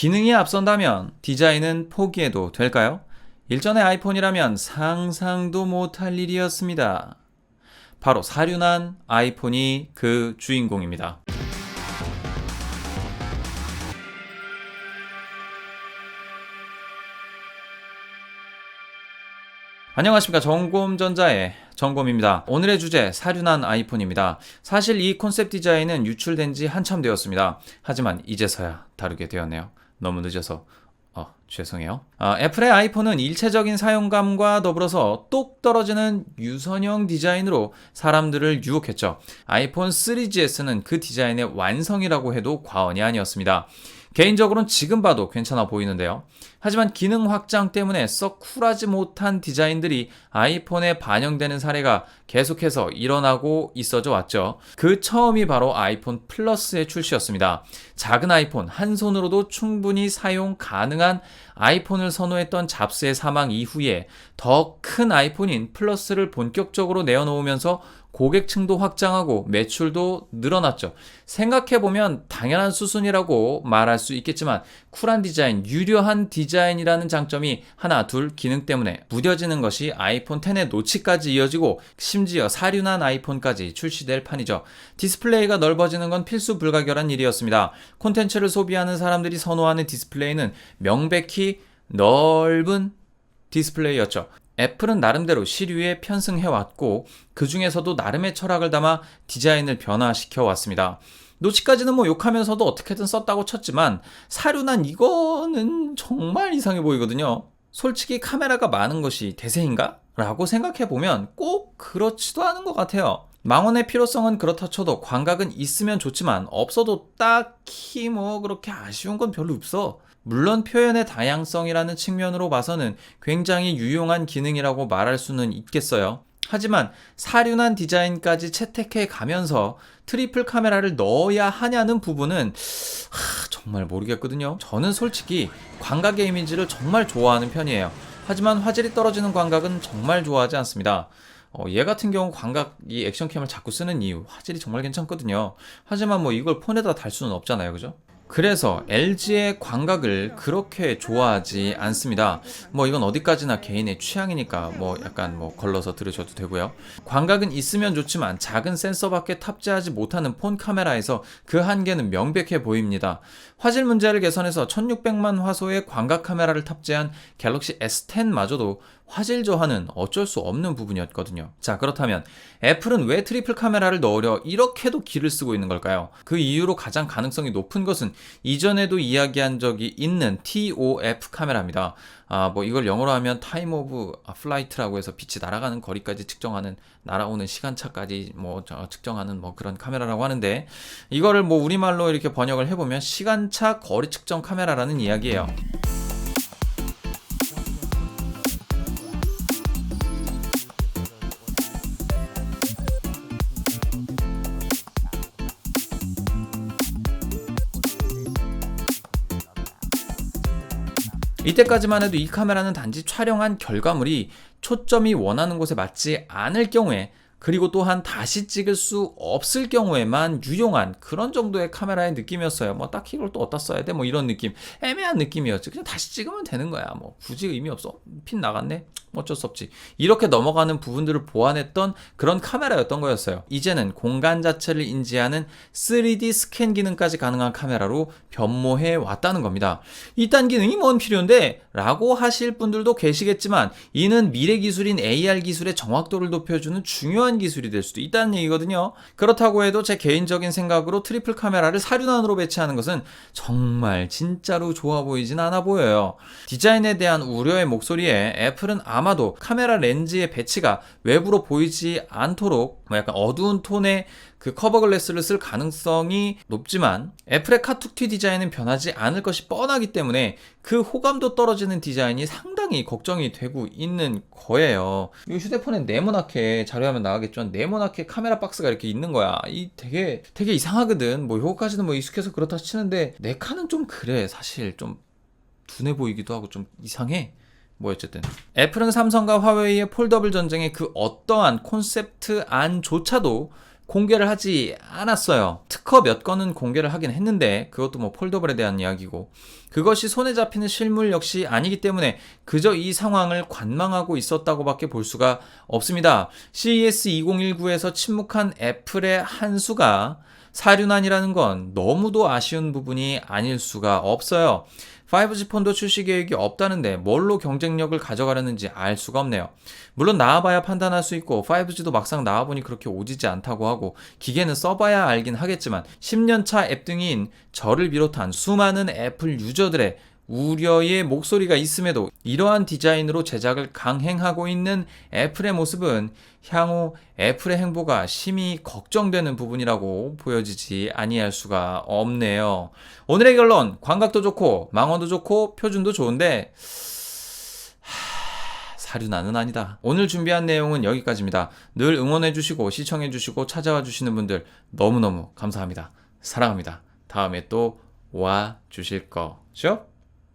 기능이 앞선다면 디자인은 포기해도 될까요? 일전의 아이폰이라면 상상도 못할 일이었습니다. 바로 사륜한 아이폰이 그 주인공입니다. 안녕하십니까 정곰전자의 정곰입니다. 오늘의 주제 사륜한 아이폰입니다. 사실 이 컨셉 디자인은 유출된 지 한참 되었습니다. 하지만 이제서야 다루게 되었네요. 너무 늦어서 어, 죄송해요. 아, 애플의 아이폰은 일체적인 사용감과 더불어서 똑 떨어지는 유선형 디자인으로 사람들을 유혹했죠. 아이폰 3GS는 그 디자인의 완성이라고 해도 과언이 아니었습니다. 개인적으로는 지금 봐도 괜찮아 보이는데요. 하지만 기능 확장 때문에 썩 쿨하지 못한 디자인들이 아이폰에 반영되는 사례가 계속해서 일어나고 있어져 왔죠. 그 처음이 바로 아이폰 플러스의 출시였습니다. 작은 아이폰 한 손으로도 충분히 사용 가능한 아이폰을 선호했던 잡스의 사망 이후에 더 큰 아이폰인 플러스를 본격적으로 내어놓으면서 고객층도 확장하고 매출도 늘어났죠. 생각해보면 당연한 수순이라고 말할 수 있겠지만 쿨한 디자인, 유려한 디자인이라는 장점이 하나, 둘 기능 때문에 무뎌지는 것이 아이폰 10의 노치까지 이어지고 심지어 사륜한 아이폰까지 출시될 판이죠. 디스플레이가 넓어지는 건 필수 불가결한 일이었습니다. 콘텐츠를 소비하는 사람들이 선호하는 디스플레이는 명백히 넓은 디스플레이였죠. 애플은 나름대로 시류에 편승해왔고 그 중에서도 나름의 철학을 담아 디자인을 변화시켜 왔습니다. 노치까지는 뭐 욕하면서도 어떻게든 썼다고 쳤지만 사륜한 이거는 정말 이상해 보이거든요. 솔직히 카메라가 많은 것이 대세인가? 라고 생각해보면 꼭 그렇지도 않은 것 같아요. 망원의 필요성은 그렇다 쳐도 광각은 있으면 좋지만 없어도 딱히 뭐 그렇게 아쉬운 건 별로 없어. 물론 표현의 다양성이라는 측면으로 봐서는 굉장히 유용한 기능이라고 말할 수는 있겠어요. 하지만 사륜한 디자인까지 채택해 가면서 트리플 카메라를 넣어야 하냐는 부분은 하, 정말 모르겠거든요. 저는 솔직히 광각의 이미지를 정말 좋아하는 편이에요. 하지만 화질이 떨어지는 광각은 정말 좋아하지 않습니다. 어, 얘 같은 경우 광각 이 액션캠을 자꾸 쓰는 이유 화질이 정말 괜찮거든요. 하지만 뭐 이걸 폰에다 달 수는 없잖아요, 그죠? 그래서 LG의 광각을 그렇게 좋아하지 않습니다. 뭐 이건 어디까지나 개인의 취향이니까 뭐 약간 뭐 걸러서 들으셔도 되고요. 광각은 있으면 좋지만 작은 센서밖에 탑재하지 못하는 폰 카메라에서 그 한계는 명백해 보입니다. 화질 문제를 개선해서 1600만 화소의 광각 카메라를 탑재한 갤럭시 S10마저도 화질 저하는 어쩔 수 없는 부분이었거든요. 자, 그렇다면 애플은 왜 트리플 카메라를 넣으려 이렇게도 기를 쓰고 있는 걸까요? 그 이유로 가장 가능성이 높은 것은 이전에도 이야기한 적이 있는 TOF 카메라입니다. 아, 뭐 이걸 영어로 하면 타임 오브 플라이트라고 해서 빛이 날아가는 거리까지 측정하는 날아오는 시간차까지 뭐 측정하는 뭐 그런 카메라라고 하는데 이거를 뭐 우리말로 이렇게 번역을 해 보면 시간차 거리 측정 카메라라는 이야기예요. 이때까지만 해도 이 카메라는 단지 촬영한 결과물이 초점이 원하는 곳에 맞지 않을 경우에 그리고 또한 다시 찍을 수 없을 경우에만 유용한 그런 정도의 카메라의 느낌이었어요. 뭐 딱히 이걸 또 어디다 써야 돼? 뭐 이런 느낌. 애매한 느낌이었지. 그냥 다시 찍으면 되는 거야. 뭐 굳이 의미 없어. 핀 나갔네. 어쩔 수 없지. 이렇게 넘어가는 부분들을 보완했던 그런 카메라였던 거였어요. 이제는 공간 자체를 인지하는 3D 스캔 기능까지 가능한 카메라로 변모해 왔다는 겁니다. 이딴 기능이 뭔 필요인데? 라고 하실 분들도 계시겠지만 이는 미래 기술인 AR 기술의 정확도를 높여주는 중요한 기술이 될 수도 있다는 얘기거든요. 그렇다고 해도 제 개인적인 생각으로 트리플 카메라를 사륜안으로 배치하는 것은 정말 진짜로 좋아 보이진 않아 보여요. 디자인에 대한 우려의 목소리에 애플은 아 마도 카메라 렌즈의 배치가 외부로 보이지 않도록 뭐 약간 어두운 톤의 그 커버 글래스를 쓸 가능성이 높지만 애플의 카툭티 디자인은 변하지 않을 것이 뻔하기 때문에 그 호감도 떨어지는 디자인이 상당히 걱정이 되고 있는 거예요. 이 휴대폰에 네모나게 자료화면 나가겠죠. 네모나게 카메라 박스가 이렇게 있는 거야. 이 되게 되게 이상하거든. 뭐 요거까지는 뭐 익숙해서 그렇다 치는데 내 칸은 좀 그래. 사실 좀 둔해 보이기도 하고 좀 이상해. 뭐 어쨌든 애플은 삼성과 화웨이의 폴더블 전쟁의 그 어떠한 콘셉트 안조차도 공개를 하지 않았어요. 특허 몇 건은 공개를 하긴 했는데 그것도 뭐 폴더블에 대한 이야기고 그것이 손에 잡히는 실물 역시 아니기 때문에 그저 이 상황을 관망하고 있었다고밖에 볼 수가 없습니다. CES 2019에서 침묵한 애플의 한 수가 사륜안이라는 건 너무도 아쉬운 부분이 아닐 수가 없어요. 5G 폰도 출시 계획이 없다는데 뭘로 경쟁력을 가져가려는지 알 수가 없네요. 물론 나와봐야 판단할 수 있고 5G도 막상 나와보니 그렇게 오지지 않다고 하고 기계는 써봐야 알긴 하겠지만 10년차 앱 등인 저를 비롯한 수많은 애플 유저들의 우려의 목소리가 있음에도 이러한 디자인으로 제작을 강행하고 있는 애플의 모습은 향후 애플의 행보가 심히 걱정되는 부분이라고 보여지지 아니할 수가 없네요. 오늘의 결론 광각도 좋고 망원도 좋고 표준도 좋은데 하, 사륜안은 아니다. 오늘 준비한 내용은 여기까지입니다. 늘 응원해주시고 시청해주시고 찾아와 주시는 분들 너무너무 감사합니다. 사랑합니다. 다음에 또 와 주실 거죠?